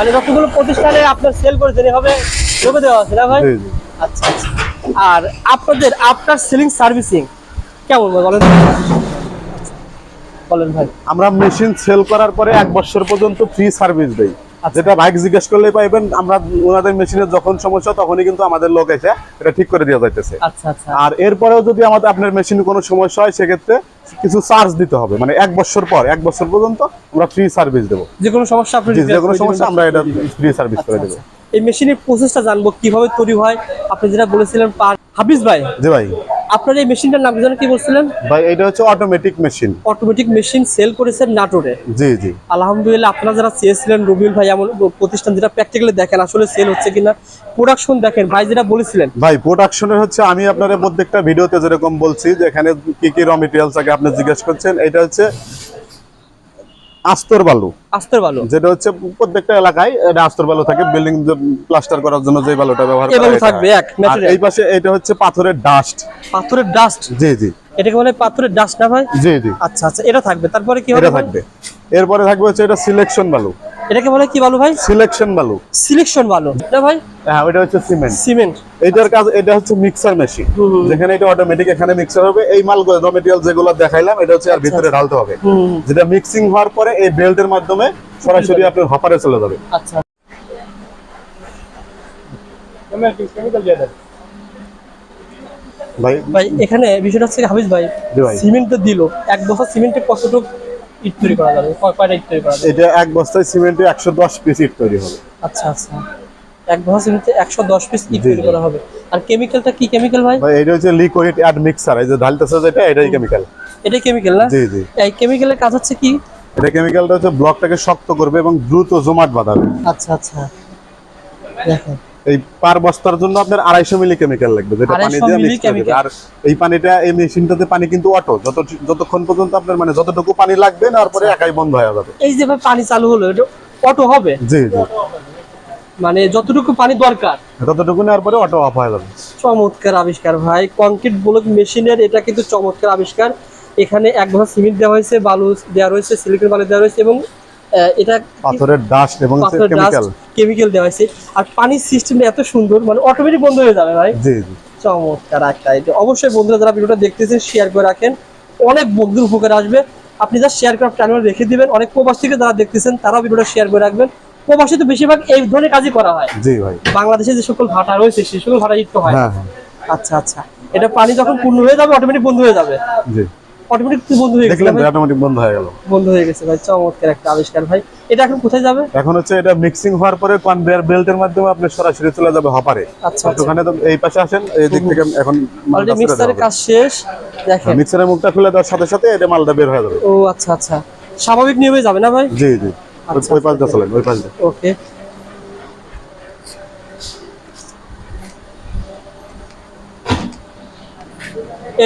মানে যতগুলো প্রতিষ্ঠানে আপনার সেল করেছেন এভাবে লোকে দেওয়া আছে না ভাই? আচ্ছা আচ্ছা। আর আপনাদের আফটার সেলিং সার্ভিসিং কেমন বলেন? বলেন ভাই। আমরা মেশিন সেল করার পরে এক বছর পর্যন্ত ফ্রি সার্ভিস দেই। আচ্ছা। যেটা বাইক জিজ্ঞেস করলে পাইবেন আমরা ওনাদের মেশিনের যখন সমস্যা তখনই কিন্তু আমাদের লোক এসে এটা ঠিক করে দেওয়া যাইতেছে। আচ্ছা আচ্ছা। আর এরপরেও যদি আমাদের আপনার মেশিনে কোনো সমস্যা হয় সেক্ষেত্রে কিছু চার্জ দিতে হবে। মানে এক বছর পর এক বছর পর্যন্ত আমরা ফ্রি সার্ভিস দেবো। যে কোনো সমস্যা আপনি যে কোনো সমস্যা আমরা এটা ফ্রি সার্ভিস আচ্ছা, করে দেবো। আচ্ছা। এই মেশিনের প্রসেসটা জানব কীভাবে তৈরি হয়? আপনি যেটা বলেছিলেন হাফিজ ভাই? জি ভাই। আপনার এই মেশিনটার নাম যেন কি বলছিলেন? ভাই এটা হচ্ছে automatic machine automatic machine sale করেছেন নাটোরে। জি জি। আলহামদুলিল্লাহ আপনারা যারা চেয়েছিলেন রবিউল ভাই এমন প্রতিষ্ঠান যেটা প্র্যাকটিক্যালি দেখেন আসলে সেল হচ্ছে কিনা প্রোডাকশন দেখেন। ভাই যেটা বলেছিলেন। ভাই প্রোডাকশনের হচ্ছে আমি আপনার প্রত্যেকটা ভিডিওতে যেরকম বলছি যে এখানে কি কি র মেটেরিয়ালস আগে আপনি জিজ্ঞেস করছেন এটা হচ্ছে আস্তর বালু। আস্তর বালু। যেটা হচ্ছে প্রত্যেকটা এলাকায় এটা আস্তর বালু থাকে বিল্ডিং প্লাস্টার করার জন্য যে বালুটা ব্যবহার করা থাকবে, এক, এই পাশে এটা হচ্ছে পাথরের ডাস্ট পাথরের ডাস্ট জি জি। এটাকে বলে পাথরের ডাস্ট না ভাই? জি জি। আচ্ছা আচ্ছা এটা থাকবে। তারপরে কি হবে এটা থাকবে। এরপরে থাকবে হচ্ছে এটা সিলেকশন বালু। এটাকে বলে কি ভালো ভাই? সিলেকশন বালু। সিলেকশন ভালো না ভাই? হ্যাঁ ওটা হচ্ছে সিমেন্ট। সিমেন্ট। এটার কাজ এটা হচ্ছে মিক্সার মেশিন। যেখানে এটা অটোমেটিক এখানে মিক্সার হবে। এই মাল র মেটেরিয়াল যেগুলো দেখাইলাম এটা হচ্ছে আর ভিতরে ঢালতে হবে। যেটা মিক্সিং হওয়ার পরে এই বেল্টের মাধ্যমে সরাসরি আপনার হপারে চলে যাবে। আচ্ছা। ভাই ভাই এখানে বিষয়টা হচ্ছে হাফিজ ভাই ভাই। সিমেন্ট তো দিল। এক বছর সিমেন্টে কতটুকু ইট তৈরি করা যাবে। কয়টা ইট তৈরি করা যাবে? এটা এক বস্তায় সিমেন্টে একশো দশ পিস ইট তৈরি হবে। আচ্ছা আচ্ছা। এক বছর সিমেন্টে একশো দশ পিস ইট তৈরি করা হবে। আর কেমিক্যালটা কি কেমিক্যাল ভাই? ভাই এটা হচ্ছে লিকুইড অ্যাড মিক্সার এই যে ঢালতেছে যেটা এটাই কেমিক্যাল এটাই কেমিক্যাল না? জি জি। এই কেমিক্যালের কাজ হচ্ছে কি? এটা কেমিক্যালটা হচ্ছে ব্লকটাকে শক্ত করবে এবং দ্রুত জমাট বাঁধাবে। আচ্ছা আচ্ছা। দেখেন। এই পার বস্তার জন্য আপনার আড়াইশো মিলি কেমিক্যাল লাগবে যেটা পানি দিয়ে মিক্স করে আর এই পানিটা এই মেশিনটাতে পানি কিন্তু অটো যত যতক্ষণ পর্যন্ত আপনার মানে যতটুকু পানি লাগবে না তারপরে আচ্ছা। একাই বন্ধ হয়ে যাবে। এই যে পানি চালু হলো এটা অটো হবে? জি জি। মানে যতটুকু পানি দরকার। ততটুকু নেওয়ার পরে অটো অফ হয়ে যাবে। চমৎকার আবিষ্কার ভাই। কংক্রিট ব্লক মেশিনের এটা কিন্তু চমৎকার আবিষ্কার। এখানে এক সিমেন্ট দেওয়া হয়েছে বালু দেওয়া রয়েছে সিলিকন বালু দেওয়া রয়েছে এবং এটা পাথরের ডাস্ট এবং কেমিক্যাল কেমিক্যাল দেওয়া হয়েছে। আর পানির সিস্টেমটা এত সুন্দর মানে অটোমেটিক বন্ধ হয়ে যাবে ভাই। জি জি। চমৎকার একটা এটা অবশ্যই বন্ধুরা যারা ভিডিওটা দেখতেছেন শেয়ার করে রাখেন। অনেক বন্ধুর উপকার আসবে। আপনি যা শেয়ার করে টাইমার রেখে দিবেন। অনেক প্রবাস থেকে যারা দেখতেছেন তারাও ভিডিওটা শেয়ার করে রাখবেন। প্রবাসী তো বেশিরভাগ এই ধরনের কাজই করা হয়। জি ভাই। বাংলাদেশে যে সকল ভাটা রয়েছে সেই সকল ভাটা ইট হয়। হ্যাঁ হ্যাঁ। আচ্ছা আচ্ছা। এটা পানি যখন পূর্ণ হয়ে যাবে অটোমেটিক বন্ধ হয়ে যাবে। জি। অটোমেটিক বন্ধ হয়ে গেছে দেখলেন অটোমেটিক বন্ধ হয়ে গেল। বন্ধ হয়ে গেছে ভাই চমৎকার একটা আবিষ্কার ভাই। এটা এখন কোথায় যাবে? এখন হচ্ছে এটা মিক্সিং হওয়ার পরে কনভেয়ার বেল্টের মাধ্যমে আপনি সরাসরি চলে যাবে হপারে আচ্ছা আচ্ছা। ওখানে তো এই পাশে আসেন এই দিক থেকে এখন অলরেডি মিক্সারের কাজ শেষ দেখেন। মিক্সারের মুখটা খুলে দেওয়ার সাথে সাথে এটা মালটা বের হয়ে যাবে। ও আচ্ছা আচ্ছা। স্বাভাবিক নিয়মে যাবে না ভাই? জি জি। ওই পাশটা চলেন ওই পাশটা। ওকে।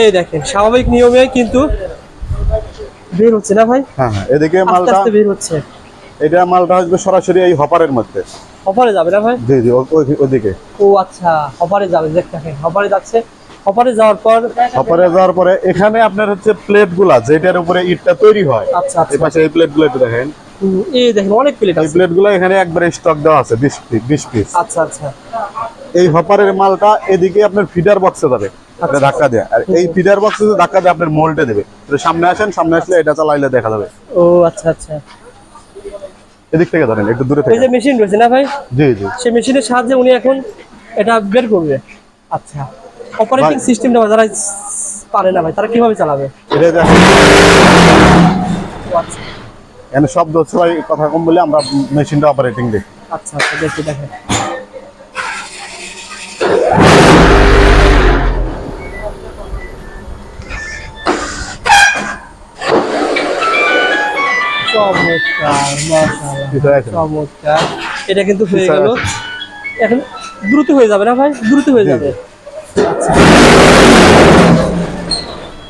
এই দেখেন স্বাভাবিক নিয়মে কিন্তু বের হচ্ছে না ভাই? হ্যাঁ হ্যাঁ এদিকে মালটা আস্তে বের হচ্ছে। এটা মালটা আসবে সরাসরি এই হপারের মধ্যে। হপারে যাবে না ভাই? জি জি ওদিকে। ও আচ্ছা হপারে যাবে দেখেন হপারে যাচ্ছে। হপারে যাওয়ার পর হপারে যাওয়ার পরে এখানে আপনার হচ্ছে প্লেটগুলা যেটার উপরে ইটটা তৈরি হয়। আচ্ছা এই আচ্ছা পাশে এই প্লেটগুলো একটু দেখেন। এই দেখেন অনেক প্লেট আছে। প্লেটগুলো এখানে একবারে স্টক দেওয়া আছে বিশ পিস বিশ পিস আচ্ছা আচ্ছা। এই হপারের মালটা এদিকে আপনার ফিডার বক্সে যাবে। এটা ধাক্কা দেয়। আর এই ফিডার বক্সে ধাক্কা দিয়ে আপনার মোল্টে দেবে। তো সামনে আসেন সামনে আসলে এটা চালাইলে দেখা যাবে। ও আচ্ছা আচ্ছা। এদিক থেকে ধরেন একটু দূরে এই যে মেশিন রয়েছে না ভাই? জি জি। সেই মেশিনের সাহায্যে উনি এখন এটা বের করবে। আচ্ছা। অপারেটিং সিস্টেমটা যারা পারে না ভাই তারা কীভাবে চালাবে? এটা আচ্ছা। এখানে শব্দ হচ্ছে ভাই কথা কম বলে আমরা মেশিনটা অপারেটিং দেখি আচ্ছা আচ্ছা দেখি দেখেন। চমৎকার চমৎকার। এটা কিন্তু হয়ে গেল। এখন দ্রুত হয়ে যাবে না ভাই? দ্রুত হয়ে যাবে। আচ্ছা।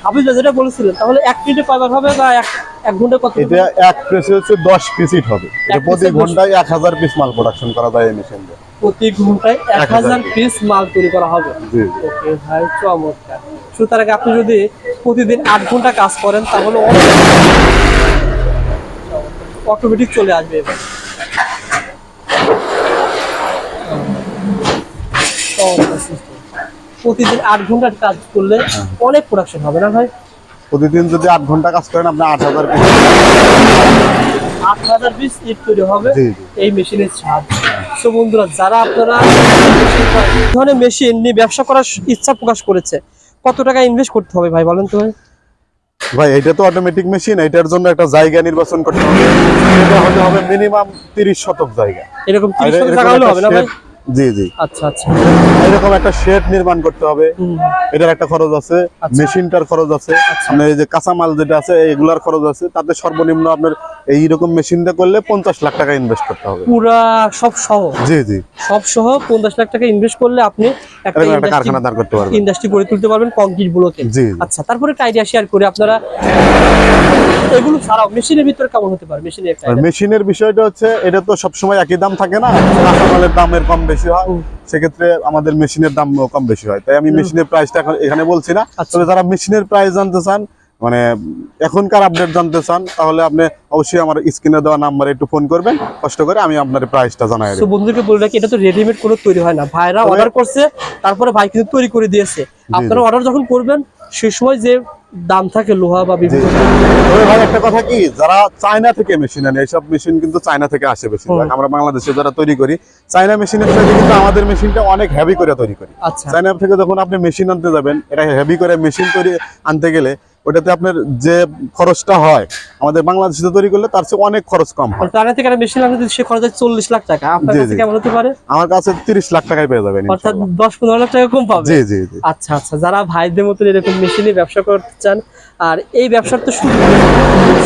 আপনি যেটা বলেছিলেন তাহলে এক মিনিটে কয়বার হবে বা এক এক কত এটা এক প্রেসে হচ্ছে দশ পিস ইট হবে। এটা প্রতি ঘন্টায় এক হাজার পিস মাল প্রোডাকশন করা যায় এই মেশিন দিয়ে প্রতি ঘন্টায় এক হাজার হাজার পিস মাল তৈরি করা হবে। ওকে ভাই চমৎকার। সুতরাং আপনি যদি প্রতিদিন আট ঘণ্টা কাজ করেন তাহলে অটোমেটিক চলে আসবে এবার। প্রতিদিন আট ঘণ্টার কাজ করলে হ্যাঁ। অনেক প্রোডাকশন হবে না ভাই? প্রতিদিন যদি আট ঘণ্টা কাজ করেন আপনি আট হাজার আট হাজার পিস ইট তৈরি হবে এই মেশিনের ছাদ। তো বন্ধুরা যারা আপনারা ধরনের মেশিন নিয়ে ব্যবসা করার ইচ্ছা প্রকাশ করেছে কত টাকা ইনভেস্ট করতে হবে ভাই বলেন তো ভাই? ভাই এটা তো অটোমেটিক মেশিন এটার জন্য একটা জায়গা নির্বাচন করতে হবে। এটা হতে হবে মিনিমাম তিরিশ শতক জায়গা। এরকম তিরিশ এরকম টাকা হলে হবে না ভাই? জি জি। আচ্ছা আচ্ছা। এরকম একটা শেড নির্মাণ করতে হবে। এটার একটা খরচ আছে। আচ্ছা। মেশিনটার খরচ আছে। আপনার এই যে কাঁচামাল যেটা আছে এগুলার খরচ আছে। তাতে সর্বনিম্ন আপনার এইরকম মেশিনটা করলে পঞ্চাশ লাখ টাকা ইনভেস্ট করতে হবে। পুরা সব সহ? জি জি। সব সহ পঞ্চাশ লাখ টাকা ইনভেস্ট করলে আপনি একটা কারখানা দাঁড় করতে পারবেন। ইন্ডাস্ট্রি গড়ে তুলতে পারবেন কংক্রিট জি। আচ্ছা তারপরে একটা আইডিয়া শেয়ার করে আপনারা। এগুলো ছাড়াও মেশিনের ভিতরে কেমন হতে পারে? মেশিনের। মেশিনের বিষয়টা হচ্ছে এটা তো সবসময় একই দাম থাকে না। কাঁচামালের দামের কম বেশি হয় সেক্ষেত্রে আমাদের মেশিনের দাম কম বেশি হয়। তাই আমি মেশিনের প্রাইসটা এখন এখানে বলছি না। আচ্ছা। তবে যারা মেশিনের প্রাইস জানতে চান মানে এখনকার আপডেট জানতে চান তাহলে আপনি অবশ্যই আমার স্ক্রিনে দেওয়া নাম্বারে একটু ফোন করবেন। কষ্ট করে আমি আপনার প্রাইসটা জানাই দেবো। বন্ধুদেরকে বলে রাখি এটা তো রেডিমেড কোনো তৈরি হয় না। ভাইরা অর্ডার করছে তারপরে ভাই কিন্তু তৈরি করে দিয়েছে। আপনারা অর্ডার যখন করবেন সে সময় যে দাম থাকে লোহা বা বিভিন্ন ভাই একটা কথা কি? যারা চায়না থেকে মেশিন আনে এইসব মেশিন কিন্তু চায়না থেকে আসে বেশিরভাগ। আমরা বাংলাদেশে যারা তৈরি করি চায়না মেশিনের সাথে কিন্তু আমাদের মেশিনটা অনেক হেভি করে তৈরি করি। আচ্ছা। চায়না থেকে যখন আপনি মেশিন আনতে যাবেন এটা হেভি করে মেশিন তৈরি আনতে গেলে ওটাতে আপনার যে খরচটা হয় আমাদের বাংলাদেশে তৈরি করলে তার চেয়ে অনেক খরচ কম হয়। টানা থেকে মেশিন আনতে সে খরচ হয় চল্লিশ লাখ টাকা। আপনার কাছে কেমন হতে পারে? আমার কাছে তিরিশ লাখ টাকায় পেয়ে যাবেন অর্থাৎ। দশ পনেরো লাখ টাকা কম পাবে? জি জি জি। আচ্ছা আচ্ছা যারা ভাইদের মতন এরকম মেশিনে ব্যবসা করতে চান আর এই ব্যবসার তো সুযোগ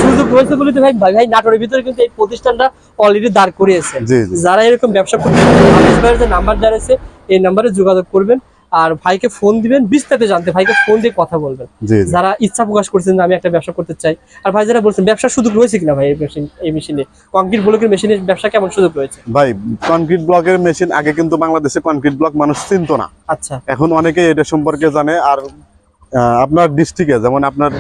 সুযোগ রয়েছে বলে তো ভাই ভাই নাটোরের ভিতরে কিন্তু এই প্রতিষ্ঠানটা অলরেডি দাঁড় করিয়েছে। যারা এরকম ব্যবসা করতে যে নাম্বার জানিয়েছে এই নাম্বারে যোগাযোগ করবেন। আর ভাইকে ফোন দিবেন বিস্তারিত জানতে ভাইকে ফোন দিয়ে কথা বলবেন। যারা ইচ্ছা প্রকাশ করছেন যে আমি একটা ব্যবসা করতে চাই আর ভাই যারা বলছেন ব্যবসার সুযোগ রয়েছে কিনা ভাই এই মেশিনে কংক্রিট ব্লকের মেশিনে ব্যবসা কেমন সুযোগ রয়েছে? ভাই কনক্রিট ব্লকের মেশিন আগে কিন্তু বাংলাদেশে কনক্রিট ব্লক মানুষ চিনতো না। আচ্ছা। এখন অনেকেই এটা সম্পর্কে জানে আর আপনার ডিস্ট্রিক্টে যেমন আপনার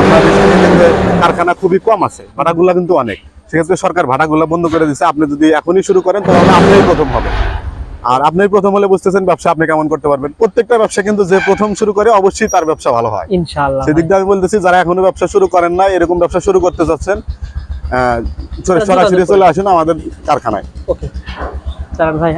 আপনার ডিস্ট্রিক্টে কারখানা খুবই কম আছে ভাড়াগুলা কিন্তু অনেক। সেক্ষেত্রে সরকার ভাড়াগুলা বন্ধ করে দিচ্ছে আপনি যদি এখনই শুরু করেন তাহলে আপনিই প্রথম হবে আর আপনি প্রথম হলে বুঝতেছেন ব্যবসা আপনি কেমন করতে পারবেন। প্রত্যেকটা ব্যবসা কিন্তু যে প্রথম শুরু করে অবশ্যই তার ব্যবসা ভালো হয়। ইনশাআল্লাহ সেদিক দিয়ে আমি বলতেছি যারা এখনও ব্যবসা শুরু করেন না এরকম ব্যবসা শুরু করতে চাচ্ছেন সরাসরি চলে আসুন আমাদের কারখানায়। ওকে। ভাই